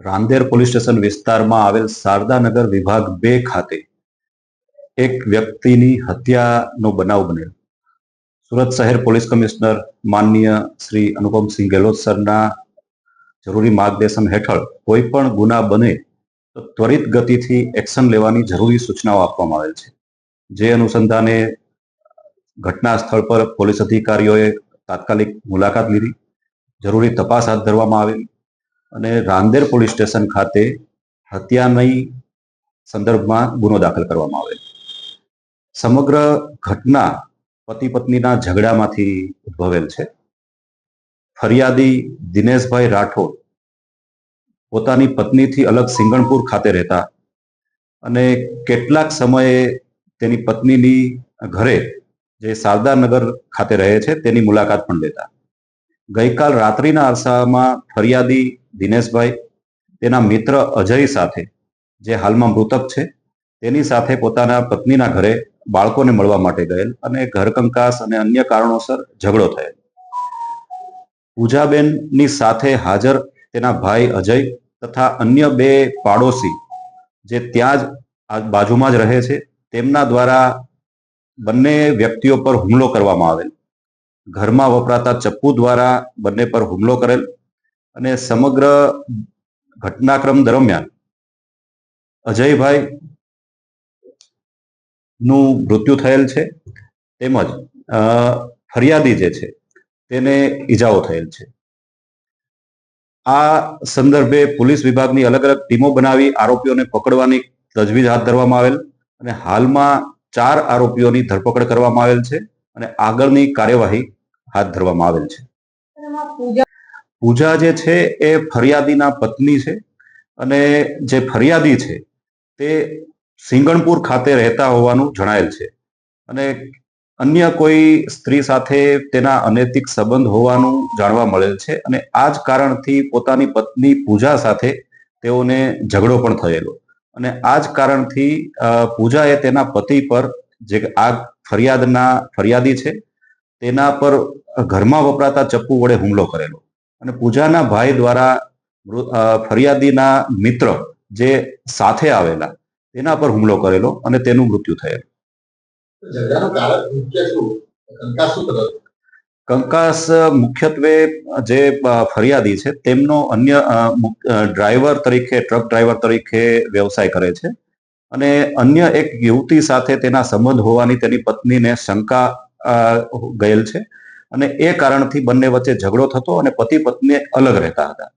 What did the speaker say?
Rander police station વિસ્તારમાં આવેલ શારદાનગર વિભાગ બે ખાતે એક વ્યક્તિની હત્યાનો બનાવ બનેલો. સુરત શહેર પોલીસ કમિશનર માનનીય શ્રી અનુપમસિંહ ગેહલોત સરના જરૂરી માર્ગદર્શન હેઠળ કોઈ પણ ગુના બને તો ત્વરિત ગતિથી એક્શન લેવાની જરૂરી સૂચનાઓ આપવામાં આવેલ છે. જે અનુસંધાને ઘટના સ્થળ પર પોલીસ અધિકારીઓએ તાત્કાલિક મુલાકાત લીધી. જરૂરી તપાસ હાથ ધરવામાં આવેલ. અને રાંદેર પોલીસ સ્ટેશન ખાતે હત્યાની સંદર્ભમાં ગુનો દાખલ કરવામાં આવે સમગ્ર ઘટના પતિ પત્નીના ઝઘડામાંથી ઉદ્ભવેલ છે. ફરિયાદી દિનેશભાઈ રાઠોડ પોતાની પત્નીથી અલગ સિંગણપુર ખાતે રહેતા અને કેટલાક સમયે તેની પત્નીની ઘરે જે શારદાનગર ખાતે રહે છે તેની મુલાકાત પણ લેતા. ગઈકાલ રાત્રિના અરસામાં ફરિયાદી દિનેશભાઈ, તેના મિત્ર અજય સાથે, જે હાલમાં મૃતક છે, તેની સાથે પોતાના પત્નીના ઘરે બાળકોને મળવા માટે ગયેલ અને ઘર કંકાસ અને અન્ય કારણોસર ઝઘડો થયેલ. પૂજાબેનની સાથે હાજર તેના ભાઈ અજય તથા અન્ય બે પાડોશી, જે ત્યાં જ બાજુમાં જ રહે છે, તેમના દ્વારા બંને વ્યક્તિઓ પર હુમલો કરવામાં આવેલ. ઘરમાં વપરાતા ચપ્પુ દ્વારા બંને પર હુમલો કરેલ. અને સમગ્ર ઘટનાક્રમ દરમિયાન અજયભાઈ નું મૃત્યુ થયેલ છે. તેમજ ફરિયાદી જે છે, તેને ઈજાઓ થયેલ છે. આ સંદર્ભે પોલીસ વિભાગની અલગ અલગ ટીમો બનાવી આરોપીઓને પકડવાની તજવીજ હાથ ધરવામાં આવેલ અને હાલમાં ચાર આરોપીઓની ધરપકડ કરવામાં આવેલ છે અને આગળની કાર્યવાહી હાથ ધરવામાં આવેલ છે. પૂજા જે છે એ ફરિયાદીના પત્ની છે અને જે ફરિયાદી છે તે સિંગણપુર ખાતે રહેતા હોવાનું જણાયેલ છે. અને અન્ય કોઈ સ્ત્રી સાથે તેના અનૈતિક સંબંધ હોવાનું જાણવા મળેલ છે અને આ જ કારણથી પોતાની પત્ની પૂજા સાથે તેઓને ઝઘડો પણ થયેલો. અને આ જ કારણથી પૂજાએ તેના પતિ પર જે આ ફરિયાદના ફરિયાદી છે તેના પર ઘરમાં વપરાતા ચપ્પુ વડે હુમલો કરેલો. અને પૂજાના ભાઈ દ્વારા ફરિયાદીના મિત્ર જે સાથે આવેલા તેના પર હુમલો કરેલો અને તેનું મૃત્યુ થયેલ. કંકાસ મુખ્યત્વે જે ફરિયાદી છે તેમનો અન્ય ડ્રાઈવર તરીકે ટ્રક ડ્રાઈવર તરીકે વ્યવસાય કરે છે. અને અન્ય એક યુવતી સાથે તેના સંબંધ હોવાની તેની પત્નીને શંકા ગયેલ છે. અને એ કારણથી બંને વચ્ચે ઝઘડો થતો અને પતિ પત્ની અલગ રહેતા હતા.